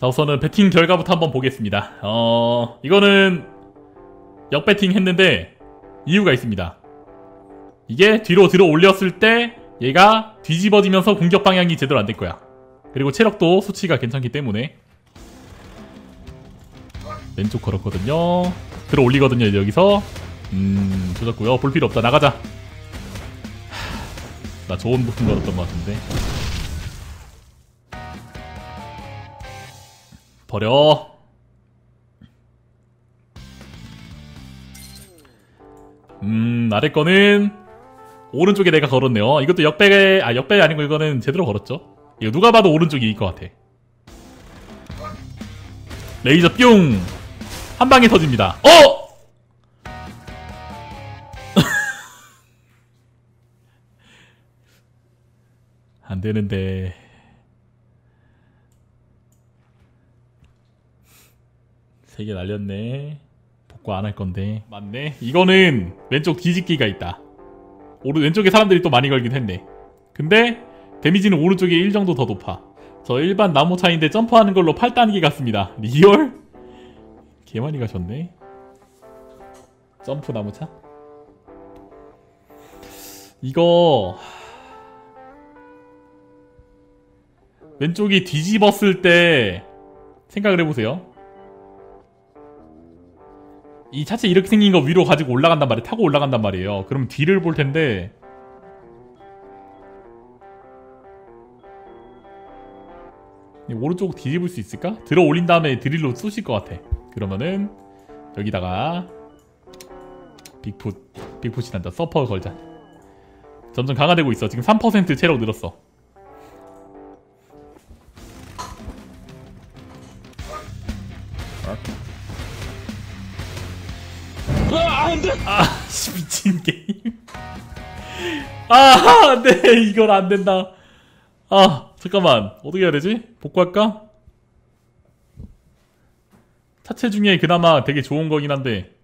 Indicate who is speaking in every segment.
Speaker 1: 자 우선은 배팅 결과부터 한번 보겠습니다. 어 이거는 역배팅 했는데 이유가 있습니다. 이게 뒤로 들어 올렸을 때 얘가 뒤집어지면서 공격 방향이 제대로 안 될 거야. 그리고 체력도 수치가 괜찮기 때문에 왼쪽 걸었거든요. 들어 올리거든요 여기서. 음 조졌고요. 볼 필요 없다. 나가자. 하, 나 좋은 부품 걸었던 것 같은데 버려 음 아래 거는 오른쪽에 내가 걸었네요 이것도 역배에 아 역배가 아니고 이거는 제대로 걸었죠 이거 누가 봐도 오른쪽이 이길 것 같아 레이저 뿅! 한 방에 터집니다. 어! 안 되는데. 세개 날렸네. 복구 안 할 건데. 맞네. 이거는 왼쪽 뒤집기가 있다. 오른 왼쪽에 사람들이 또 많이 걸긴 했네. 근데 데미지는 오른쪽에 1 정도 더 높아. 저 일반 나무 차인데 점프하는 걸로 8단계 갔습니다. 리얼? 개 많이 가셨네. 점프 나무차? 이거 왼쪽이 뒤집었을 때 생각을 해보세요. 이 차체 이렇게 생긴 거 위로 가지고 올라간단 말이에요. 타고 올라간단 말이에요. 그럼 뒤를 볼 텐데 오른쪽 뒤집을 수 있을까? 들어 올린 다음에 드릴로 쑤실 것 같아. 그러면은 여기다가 빅풋 빅풋이 난다. 서퍼 걸자. 점점 강화되고 있어. 지금 3% 체력 늘었어. 아, 씨, 미친 게임. 아, 네, 이건 안 된다. 아, 잠깐만. 어떻게 해야 되지? 복구할까? 차체 중에 그나마 되게 좋은 거긴 한데.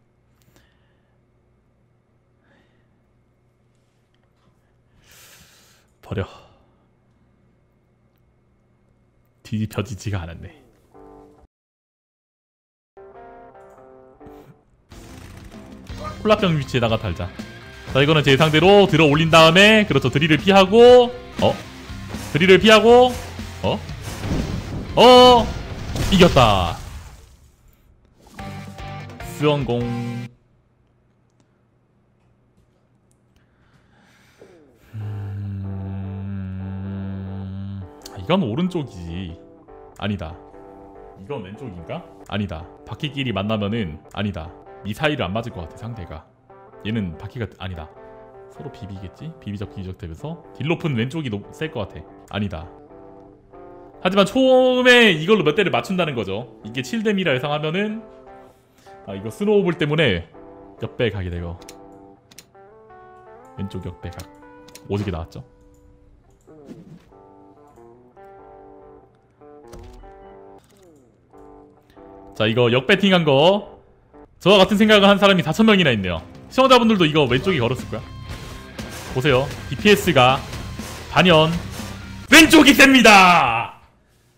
Speaker 1: 버려. 뒤집혀지지가 않았네. 콜라병 위치에다가 달자. 자, 이거는 제 상대로 들어 올린 다음에, 그렇죠. 드릴을 피하고, 어? 드릴을 피하고 어? 어! 이겼다 수영공 음... 이건 오른쪽이지 아니다 이건 왼쪽인가? 아니다 바퀴끼리 만나면은 아니다 미사일을 안 맞을 것 같아 상대가. 얘는 바퀴가 아니다. 서로 비비겠지? 비비적 비비적 되면서 딜로픈 왼쪽이 셀것 같아. 아니다. 하지만 처음에 이걸로 몇 대를 맞춘다는 거죠. 이게 7뎀이라 예상하면은 아 이거 스노우볼 때문에 역배 각이 되고 왼쪽 역배 각. 오지게 나왔죠? 자 이거 역배팅한 거 저와 같은 생각을 한 사람이 4천명이나 있네요 시청자분들도 이거 왼쪽에 걸었을 거야 보세요. DPS가 반연 왼쪽이 셉니다.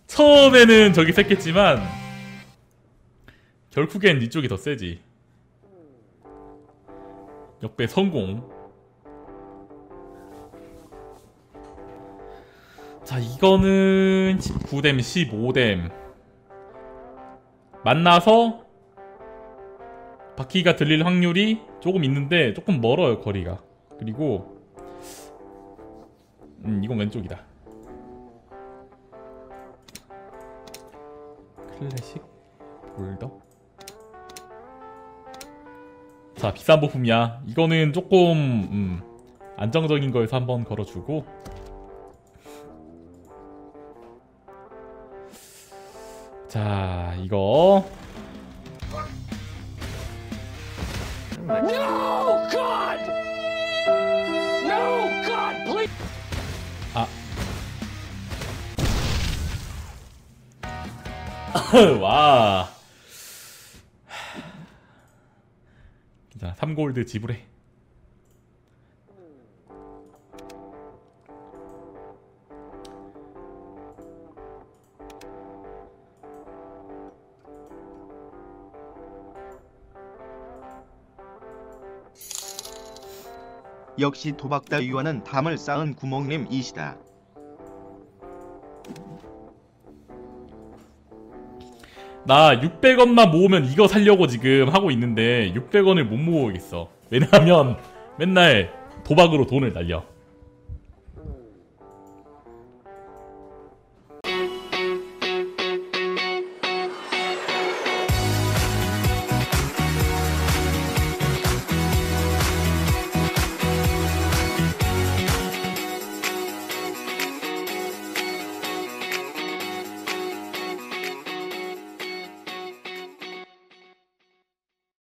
Speaker 1: 처음에는 저기 셌겠지만 결국엔 이쪽이 더 세지. 역배 성공. 자 이거는 19뎀 15뎀 만나서 바퀴가 들릴 확률이 조금 있는데 조금 멀어요 거리가. 그리고 음 이건 왼쪽이다. 클래식 볼더? 자 비싼 부품이야. 이거는 조금 음, 안정적인 거에서 한번 걸어주고. 자 이거 No, God! No, God, please! 와. 자, 3골드 지불해.
Speaker 2: 역시 도박다위와는 담을 쌓은 구멍님이시다.
Speaker 1: 나 600원만 모으면 이거 살려고 지금 하고 있는데 600원을 못 모으겠어. 왜냐하면 맨날 도박으로 돈을 날려.